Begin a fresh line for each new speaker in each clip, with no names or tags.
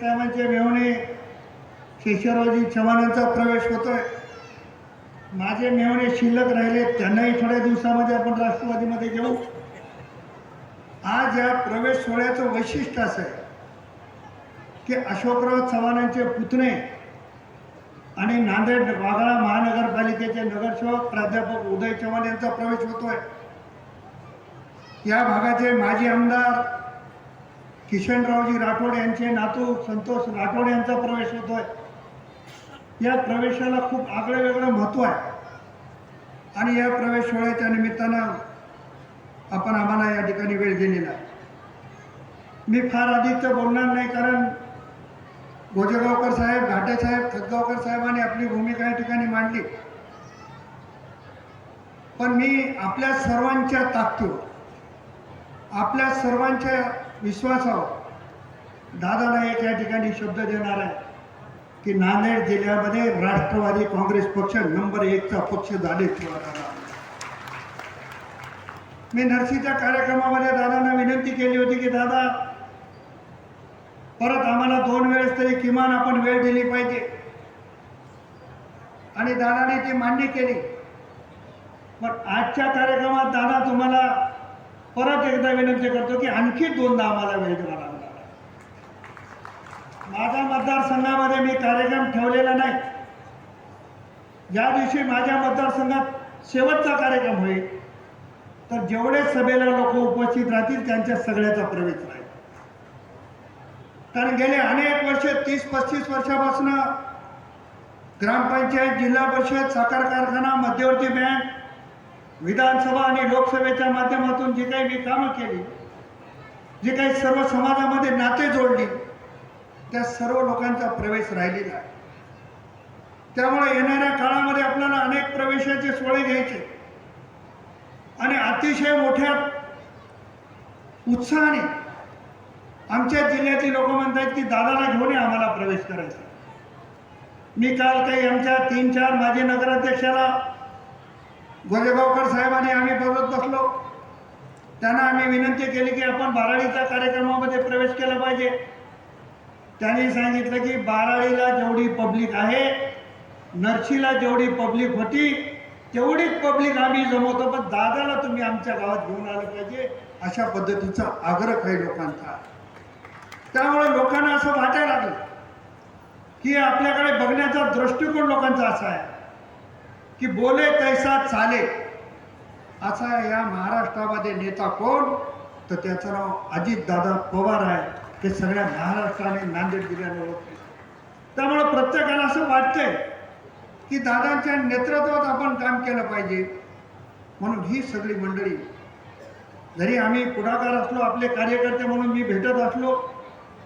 साहेबांचे मेहणे शेषरावजी चव्हाणांचा प्रवेश होतोय. माझे मेहणे शिल्लक राहिले त्यांनाही थोड्या दिवसामध्ये आपण राष्ट्रवादीमध्ये घेऊ. आज या प्रवेश सोहळ्याचं वैशिष्ट्य असं आहे की अशोकराव चव्हाणांचे पुतणे आणि नांदेड वाघाळा महानगरपालिकेचे नगरसेवक प्राध्यापक उदय चव्हाण यांचा प्रवेश होतोय. या भागाचे माजी आमदार किशनरावजी राठोड यांचे नातू संतोष राठोड यांचा प्रवेश होतोय. या प्रवेशाला खूप आगळं वेगळं महत्त्व आहे. आणि या प्रवेश सोहळ्याच्या निमित्तानं आपण आम्हाला या ठिकाणी वेळ दिलेला आहे. मी फार अधिकचं बोलणार नाही कारण भोजेगावकर साहेब घाटे साहेब खतगावकर साहेबांनी आपली भूमिका या ठिकाणी मांडली. पण मी आपल्या सर्वांच्या ताकदीवर आपल्या सर्वांच्या विश्वासावर दादाला एक या ठिकाणी शब्द देणार आहे की नांदेड जिल्ह्यामध्ये राष्ट्रवादी काँग्रेस पक्ष नंबर एकचा पक्ष झाल्याशिवाय दादा. मी नरसीच्या कार्यक्रमामध्ये दादांना विनंती केली होती की दादा परत आम्हाला दोन वेळेस तरी किमान आपण वेळ दिली पाहिजे. आणि दादाने ती मान्य केली. पण आजच्या कार्यक्रमात दादा तुम्हाला परत एकदा विनंती करतो की आणखी दोनदा आम्हाला वेळ द्यावा माझ्या मतदारसंघामध्ये मी कार्यक्रम ठेवलेला नाही. ज्या दिवशी माझ्या मतदारसंघात शेवटचा कार्यक्रम होईल. तर जेवढे सभेला लोक उपस्थित राहतील त्यांच्या सगळ्याचा प्रवेश राहील. कारण गेले अनेक वर्ष तीस पस्तीस वर्षापासून ग्रामपंचायत जिल्हा परिषद साखर कारखाना मध्यवर्ती बँक विधानसभा आणि लोकसभेच्या माध्यमातून जी काही मी कामं केली जी काही सर्व समाजामध्ये नाते जोडली त्या सर्व लोकांचा प्रवेश राहिलेला आहे. त्यामुळे येणाऱ्या काळामध्ये आपल्याला अनेक प्रवेशाचे सोळे घ्यायचे. आणि अतिशय मोठ्या उत्साहाने आमच्या जिल्ह्यातील लोक म्हणतात की दादाला घेऊन आम्हाला प्रवेश करायचा. मी काल काही आमच्या तीन चार माजी नगराध्यक्षाला गोजेगावकर साहेबांनी आम्ही बोलत बसलो. त्यांना आम्ही विनंती केली की आपण बाराळीच्या कार्यक्रमामध्ये प्रवेश केला पाहिजे. त्यांनी सांगितलं की बाराळीला जेवढी पब्लिक आहे नरशीला जेवढी पब्लिक होती तेवढीच पब्लिक आम्ही जमवतो पण दादाला तुम्ही आमच्या गावात घेऊन आलं पाहिजे अशा पद्धतीचा आग्रह काही लोकांचा त्यामुळे लोकांना असं वाटायला लागलं की आपल्याकडे बघण्याचा दृष्टिकोन लोकांचा असा आहे. की बोले तैसा चाले. असा या महाराष्ट्रामध्ये नेता कोण? तर त्याचं नाव अजितदादा पवार आहे. ते सगळ्या महाराष्ट्राने नांदेड जिल्ह्याने ओळखले. त्यामुळे प्रत्येकाला असं वाटतंय की दादांच्या नेतृत्वात आपण काम केलं पाहिजे. म्हणून ही सगळी मंडळी जरी आम्ही पुढाकार असलो आपले कार्यकर्ते म्हणून मी भेटत असलो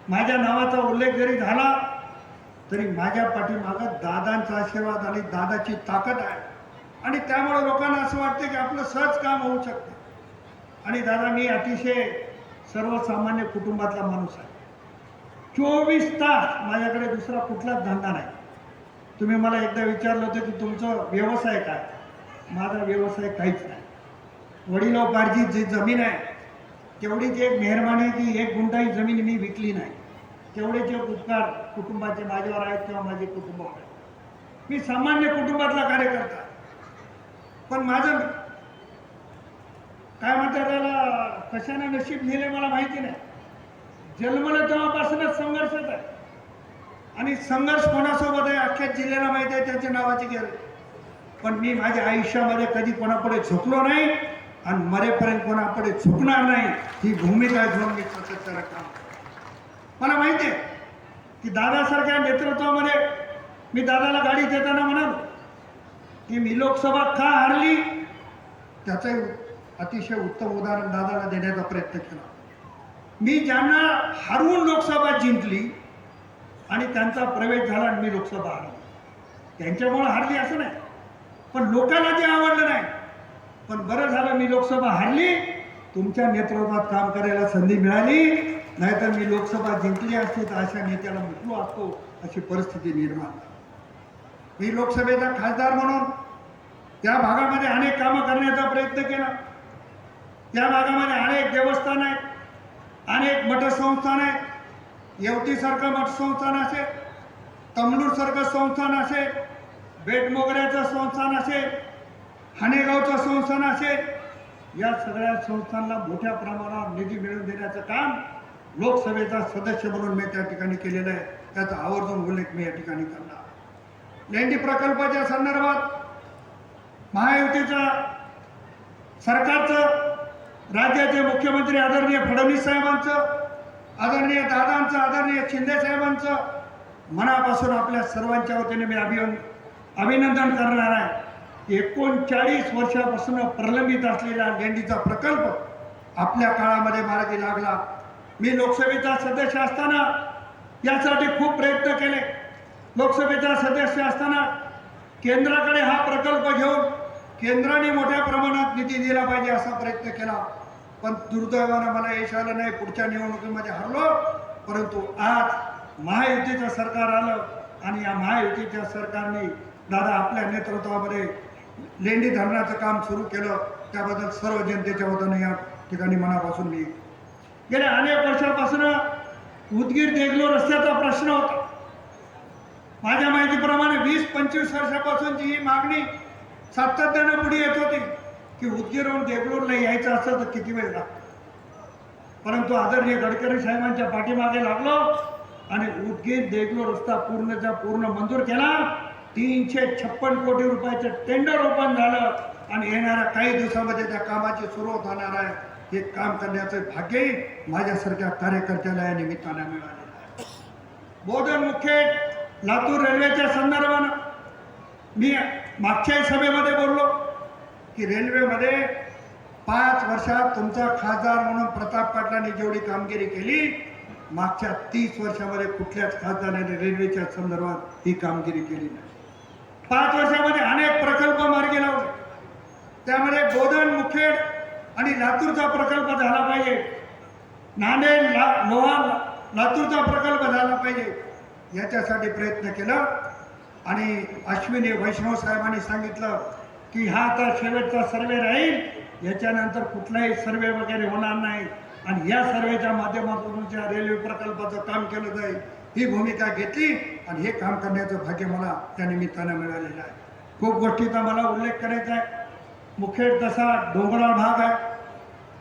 माझ्या नावाचा उल्लेख जरी झाला तरी माझ्या पाठीमागं दादांचा आशीर्वाद आणि दादाची ताकद आहे. आणि त्यामुळे लोकांना असं वाटतं की आपलं सहज काम होऊ शकते. आणि दादा मी अतिशय सर्वसामान्य कुटुंबातला माणूस आहे. चोवीस तास माझ्याकडे दुसरा कुठलाच धंदा नाही. तुम्ही मला एकदा विचारलं होतं की तुमचं व्यवसाय काय? माझा व्यवसाय काहीच नाही. वडिलोपार्जित जी जमीन आहे तेवढीच एक मेहरबानी आहे की एक गुंठाही जमीन मी विकली नाही. तेवढेच जे उपकार कुटुंबाचे माझ्यावर आहेत किंवा माझे कुटुंबावर आहेत. मी सामान्य कुटुंबातला कार्यकर्ता. पण माझं काय म्हणतात त्याला कशाने नशीब लिहिले मला माहिती नाही. जन्मलं तेव्हापासूनच संघर्षच आहे. आणि संघर्ष कोणासोबत आहे? अख्ख्या जिल्ह्याला माहिती आहे त्याच्या नावाची गरज पण मी माझ्या आयुष्यामध्ये कधी कोणापुढे झुकलो नाही आणि मरेपर्यंत कोणापुढे झुकणार नाही ही भूमिका घेऊन मी सातत्यानं काम मला माहिती आहे की दादासारख्या नेतृत्वामध्ये मी दादाला गाडी देताना म्हणालो की मी लोकसभा का हारली त्याचं अतिशय उत्तम उदाहरण दादाला देण्याचा प्रयत्न केला. मी ज्यांना हरवून लोकसभा जिंकली आणि त्यांचा प्रवेश झाला आणि मी लोकसभा हरली. त्यांच्यामुळं हारली असं नाही. पण लोकांना ते आवडलं नाही. पण बरं झालं मी लोकसभा हरली. तुमच्या नेतृत्वात काम करायला संधी मिळाली. नाहीतर मी लोकसभा जिंकली असती तर अशा नेत्याला म्हटलो असतो अशी परिस्थिती निर्माण झाली. मी लोकसभेचा खासदार म्हणून त्या भागामध्ये अनेक कामं करण्याचा प्रयत्न केला. त्या भागामध्ये अनेक देवस्थान आहेत अनेक मठसंस्थान आहेत. येवतीसारखं मठसंस्थान असेल तमलूरसारखं संस्थान असेल बेटमोगऱ्याचं संस्थान असेल हाणेगावचं संस्थान असेल या सगळ्या संस्थांना मोठ्या प्रमाणावर निधी मिळवून देण्याचं काम लोकसभेचा सदस्य म्हणून मी त्या ठिकाणी केलेलं आहे. त्याचा आवर्जून उल्लेख मी या ठिकाणी करणार. लेंडी प्रकल्पाच्या संदर्भात महायुतीचा सरकारचं राज्याचे मुख्यमंत्री आदरणीय फडणवीस साहेबांचं आदरणीय दादांचं आदरणीय शिंदे साहेबांचं मनापासून आपल्या सर्वांच्या वतीने मी अभिवन अभिनंदन करणार आहे. एकोणचाळीस वर्षापासून प्रलंबित असलेला लेंडीचा प्रकल्प आपल्या काळामध्ये मार्गी लागला. मी लोकसभेचा सदस्य असताना यासाठी खूप प्रयत्न केले. लोकसभेचा सदस्य असताना केंद्राकडे हा प्रकल्प घेऊन केंद्राने मोठ्या प्रमाणात निधी दिला पाहिजे असा प्रयत्न केला. पण दुर्दैवानं मला यश आलं नाही. पुढच्या निवडणुकीमध्ये हरलो. परंतु आज महायुतीचं सरकार आलं आणि या महायुतीच्या सरकारने दादा आपल्या नेतृत्वामध्ये लेंडी धरणाचं काम सुरू केलं. त्याबद्दल सर्व जनतेच्या वतीने या ठिकाणी मनापासून मी गेल्या अनेक वर्षापासून उदगीर देगलो रस्त्याचा प्रश्न होता. माझ्या माहितीप्रमाणे वीस पंचवीस वर्षापासूनची ही मागणी सातत्यानं पुढे येत होती की उदगीरहून देगलूरला यायचं असं तर किती वेळ लागतो? परंतु आदरणीय गडकरी साहेबांच्या पाठीमागे लागलो आणि उदगीर देगलूर रस्ता पूर्णचा पूर्ण मंजूर केला. तीनशे छप्पन कोटी रुपयाचं टेंडर ओपन झालं आणि येणाऱ्या काही दिवसामध्ये त्या कामाची सुरुवात होणार आहे. हे काम करण्याचं भाग्यही माझ्यासारख्या कार्यकर्त्याला या निमित्तानं मिळालेलं आहे. बोधन मुखेड लातूर रेल्वेच्या संदर्भानं मी मागच्याही सभेमध्ये बोललो की रेल्वेमध्ये पाच वर्षात तुमचा खासदार म्हणून प्रताप पाटलांनी जेवढी कामगिरी केली मागच्या तीस वर्षामध्ये कुठल्याच खासदाराने रेल्वेच्या संदर्भात ही कामगिरी केली नाही. पाच वर्षामध्ये अनेक प्रकल्प मार्गी लावले. त्यामध्ये बोधन मुखेड आणि लातूरचा प्रकल्प झाला पाहिजे. नांदेड ला लोहार लातूरचा प्रकल्प झाला पाहिजे. याच्यासाठी प्रयत्न केला. आणि अश्विनी वैष्णव साहेबांनी सांगितलं की हा आता शेवटचा सर्वे राहील याच्यानंतर कुठलाही सर्वे वगैरे होणार नाही. आणि या सर्वेच्या माध्यमातून ज्या रेल्वे प्रकल्पाचं काम केलं जाईल ही भूमिका घेतली. आणि हे काम करण्याचं भाग्य मला त्या निमित्तानं मिळालेलं आहे. खूप गोष्टीचा मला उल्लेख करायचा आहे. मुखेड तसा डोंगराळ भाग आहे.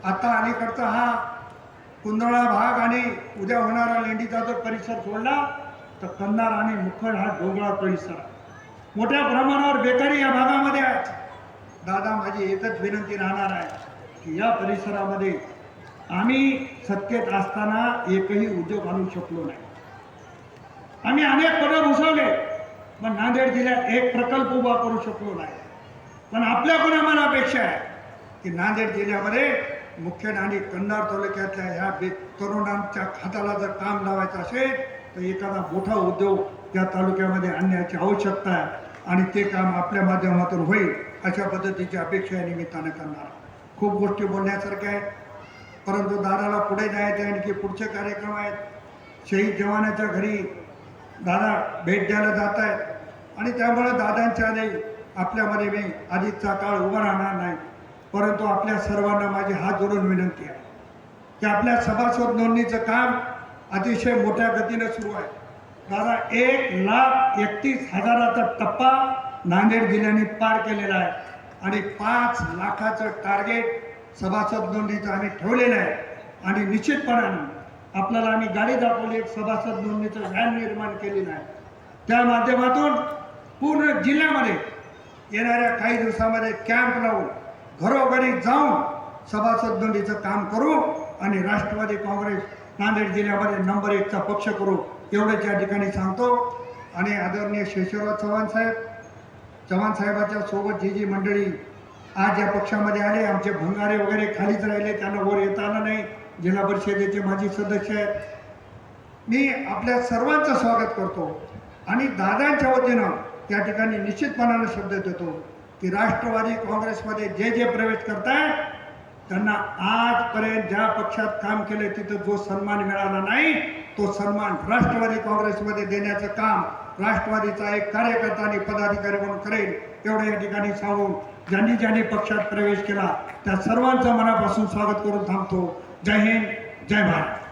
आता अलीकडचा हा कुंदळा भाग आणि उद्या होणारा लेंडीचा जर परिसर सोडला तर कंधार आणि मुखड हा डोंगराळ परिसर. मोठ्या प्रमाणावर बेकारी या भागामध्ये आहे दादा माझी एकच विनंती राहणार आहे की या परिसरामध्ये आम्ही सत्तेत असताना एकही उद्योग आणू शकलो नाही. आम्ही अनेक पदक उसवले पण नांदेड जिल्ह्यात एक प्रकल्प उभा करू शकलो नाही. पण आपल्याकडून आम्हाला अपेक्षा आहे की नांदेड जिल्ह्यामध्ये मुख्य आणि कंधार तालुक्यातल्या ह्या बे तरुणांच्या हाताला जर काम लावायचं असेल तर एखादा मोठा उद्योग त्या तालुक्यामध्ये आणण्याची आवश्यकता आहे आणि ते काम आपल्या माध्यमातून होईल अशा पद्धतीची अपेक्षा या निमित्तानं करणार. खूप गोष्टी बोलण्यासारख्या आहेत. परंतु दादाला पुढे जायचं आहे आणखी पुढचे कार्यक्रम आहेत. शहीद जवानाच्या घरी दादा भेट द्यायला जात आहेत. आणि त्यामुळे दादांच्या आधी आपल्यामध्ये मी आधीचा काळ उभा राहणार नाही. परंतु आपल्या सर्वांना माझी हात जोडून विनंती आहे. की आपल्या सभासद नोंदणीचं काम अतिशय मोठ्या गतीनं सुरू आहे. दादा एक लाख एकतीस हजाराचा टप्पा नांदेड जिल्ह्याने पार केलेला आहे. आणि पाच लाखाचं टार्गेट सभासद नोंदणीचं आम्ही ठेवलेलं आहे. आणि निश्चितपणाने आपल्याला आम्ही गाडी दाखवली एक सभासद नोंदणीचं व्हॅन निर्माण केलेलं आहे. त्या माध्यमातून पूर्ण जिल्ह्यामध्ये येणाऱ्या काही दिवसामध्ये कॅम्प लावून घरोघरी जाऊन सभासद नोंदीचं काम करू आणि राष्ट्रवादी काँग्रेस नांदेड जिल्ह्यामध्ये नंबर एकचा पक्ष करू एवढंच या ठिकाणी सांगतो. आणि आदरणीय शेषराव चव्हाण साहेब चव्हाण साहेबाच्या सोबत जी जी मंडळी आज या पक्षामध्ये आले आमचे भंगारे वगैरे खालीच राहिले त्यांना वर येता आलं नाही. जिल्हा परिषदेचे माजी सदस्य आहेत. मी आपल्या सर्वांचं स्वागत करतो. आणि दादांच्या वतीनं त्या ठिकाणी निश्चितपणानं शब्द देतो की राष्ट्रवादी काँग्रेसमध्ये जे जे प्रवेश करतायत त्यांना आजपर्यंत ज्या पक्षात काम केले तिथं जो सन्मान मिळाला नाही तो सन्मान राष्ट्रवादी काँग्रेसमध्ये देण्याचं काम राष्ट्रवादीचा एक कार्यकर्ता आणि पदाधिकारी म्हणून करेल एवढं या ठिकाणी सांगून ज्यांनी ज्यांनी पक्षात प्रवेश केला त्या सर्वांचं मनापासून स्वागत करून थांबतो. जय हिंद जय भारत.